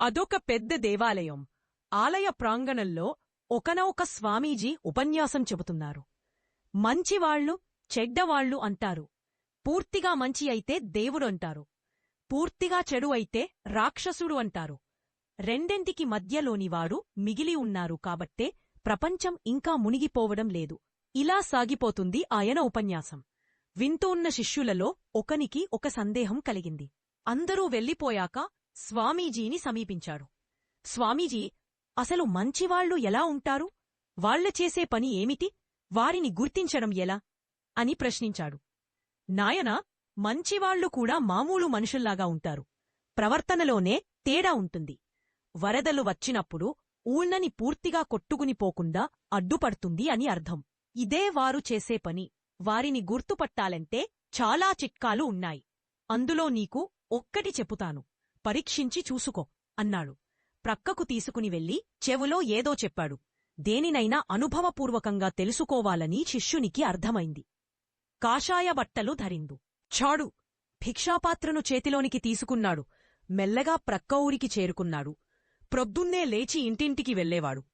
అదొక పెద్ద దేవాలయం. ఆలయ ప్రాంగణంలో ఒకనొక స్వామీజీ ఉపన్యాసం చెబుతున్నారు. మంచివాళ్ళు చెడ్డవాళ్ళు అంటారు. పూర్తిగా మంచి అయితే దేవుడు అంటారు. పూర్తిగా చెడు అయితే రాక్షసుడు అంటారు. రెండింటికి మధ్యలోనివాడు మిగిలి ఉన్నారు కాబట్టే ప్రపంచం ఇంకా మునిగిపోవడం లేదు. ఇలా సాగిపోతుంది ఆయన ఉపన్యాసం. వింటూన్న శిష్యులలో ఒకనికి ఒక సందేహం కలిగింది. అందరూ వెళ్ళిపోయాక స్వామీజీని సమీపించాడు. స్వామీజీ అసలు మంచివాళ్ళు ఎలా ఉంటారు? వాళ్ళ చేసే పని ఏమిటి? వారిని గుర్తించడం ఎలా? అని ప్రశ్నించాడు. నాయనా మంచివాళ్ళు కూడా మామూలు మనుషుల్లాగా ఉంటారు. ప్రవర్తనలోనే తేడా ఉంటుంది. వరదలు వచ్చినప్పుడు ఊళ్ళని పూర్తిగా కొట్టుకుని పోకుండా అడ్డుపడుతుంది అని అర్థం. ఇదే వారు చేసే పని. వారిని గుర్తుపట్టాలంటే చాలా చిట్కాలు ఉన్నాయి. అందులో నీకు ఒక్కటి చెప్పుతాను పరీక్షించి చూసుకో అన్నాడు. ప్రక్కకు తీసుకుని వెళ్ళి చెవులో ఏదో చెప్పాడు. దేనినైనా అనుభవపూర్వకంగా తెలుసుకోవాలని శిష్యునికి అర్థమైంది. కాషాయ బట్టలు ధరిందు. చాడు భిక్షాపాత్రను చేతిలోనికి తీసుకున్నాడు. మెల్లగా ప్రక్క ఊరికి చేరుకున్నాడు. ప్రొద్దున్నే లేచి ఇంటింటికి వెళ్ళేవాడు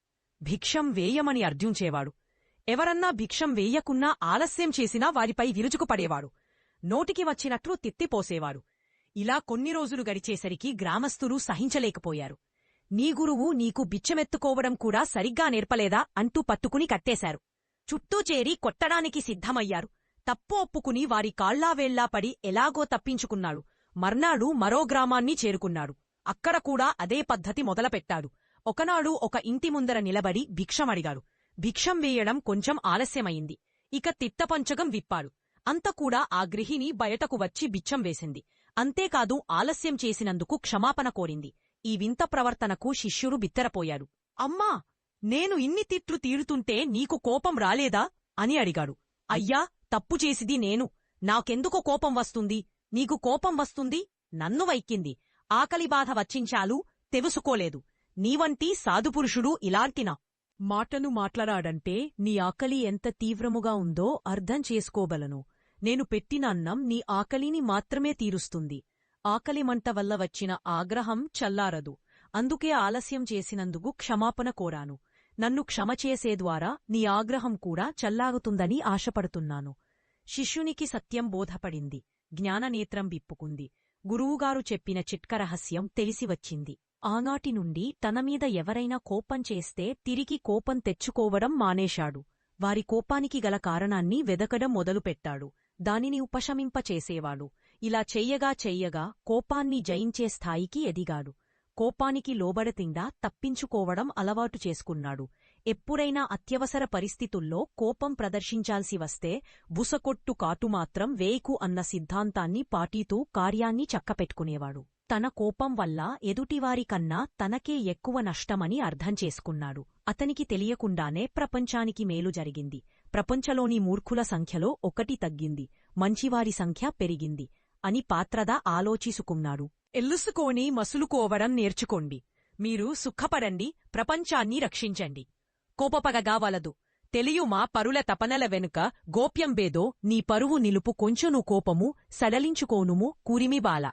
భిక్షం వేయమని అర్జుంచేవాడు. ఎవరన్నా భిక్షం వేయకున్నా ఆలస్యం చేసినా వారిపై విరుచుకుపడేవాడు. నోటికి వచ్చినట్లు తిత్తిపోసేవాడు. ఇలా కొన్ని రోజులు గడిచేసరికి గ్రామస్థులు సహించలేకపోయారు. నీ గురువు నీకు బిచ్చమెత్తుకోవడం కూడా సరిగ్గా నేర్పలేదా అంటూ పట్టుకుని కట్టేశారు. చుట్టూ చేరి కొట్టడానికి సిద్ధమయ్యారు. తప్పు ఒప్పుకుని వారి కాళ్ళావేళ్ళా పడి ఎలాగో తప్పించుకున్నాడు. మర్నాడు మరో గ్రామాన్ని చేరుకున్నాడు. అక్కడ కూడా అదే పద్ధతి మొదలపెట్టాడు. ఒకనాడు ఒక ఇంటి ముందర నిలబడి భిక్షమడిగాడు భిక్షం వేయడం కొంచెం ఆలస్యమైంది. ఇక తిత్తపంచకం విప్పాడు. అంతకూడా ఆ గృహిణి బయటకు వచ్చి బిచ్చం వేసింది. అంతేకాదు ఆలస్యం చేసినందుకు క్షమాపణ కోరింది. ఈ వింత ప్రవర్తనకు శిష్యుడు బిత్తరపోయాడు. అమ్మా! నేను ఇన్ని తిట్లు తీరుతుంటే నీకు కోపం రాలేదా? అని అడిగాడు. అయ్యా! తప్పు చేసిది నేను. నాకెందుకు కోపం వస్తుంది? నీకు కోపం వస్తుంది? నన్ను వైక్కింది. ఆకలి బాధ వచ్చించాలు తెలుసుకోలేదు. నీవంటి సాధుపురుషుడు ఇలాంటినా మాటను మాట్లాడాడంటే నీ ఆకలి ఎంత తీవ్రముగా ఉందో అర్థం చేసుకోబలను నేను పెట్టిన అన్నం నీ ఆకలిని మాత్రమే తీరుస్తుంది. ఆకలి మంట వల్ల వచ్చిన ఆగ్రహం చల్లారదు. అందుకే ఆలస్యం చేసినందుకు క్షమాపణ కోరాను. నన్ను క్షమచేసే ద్వారా నీ ఆగ్రహం కూడా చల్లాగుతుందని ఆశపడుతున్నాను. శిష్యునికి సత్యం బోధపడింది. జ్ఞాననేత్రం విప్పుకుంది. గురువుగారు చెప్పిన చిట్క రహస్యం తెలిసివచ్చింది. ఆనాటి నుండి తనమీద ఎవరైనా కోపం చేస్తే తిరిగి కోపం తెచ్చుకోవడం మానేశాడు. వారి కోపానికి గల కారణాన్ని వెదకడం మొదలుపెట్టాడు. దానిని ఉపశమింపచేసేవాడు. ఇలా చెయ్యగా చెయ్యగా కోపాన్ని జయించే స్థాయికి ఎదిగాడు. కోపానికి లోబడతిండా తప్పించుకోవడం అలవాటు చేసుకున్నాడు. ఎప్పుడైనా అత్యవసర పరిస్థితుల్లో కోపం ప్రదర్శించాల్సి వస్తే బుసకొట్టు కాటుమాత్రం వేయకు అన్న సిద్ధాంతాన్ని పాటితూ కార్యాన్ని చక్కపెట్టుకునేవాడు. తన కోపం వల్ల ఎదుటివారికన్నా తనకే ఎక్కువ నష్టమని అర్థం చేసుకున్నాడు. అతనికి తెలియకుండానే ప్రపంచానికి మేలు జరిగింది. ప్రపంచలోని మూర్ఖుల సంఖ్యలో ఒకటి తగ్గింది. మంచివారి సంఖ్య పెరిగింది. అని పాత్రద ఆలోచిసుకున్నాడు. ఎల్లుసుకోని మసులుకోవడం నేర్చుకోండి. మీరు సుఖపడండి. ప్రపంచాన్ని రక్షించండి. కోపపగగా వలదు. తెలియుమా పరుల తపనల వెనుక గోప్యంబేదో నీ పరువు నిలుపు కొంచెను కోపము సడలించుకోనుము కూరిమిబాల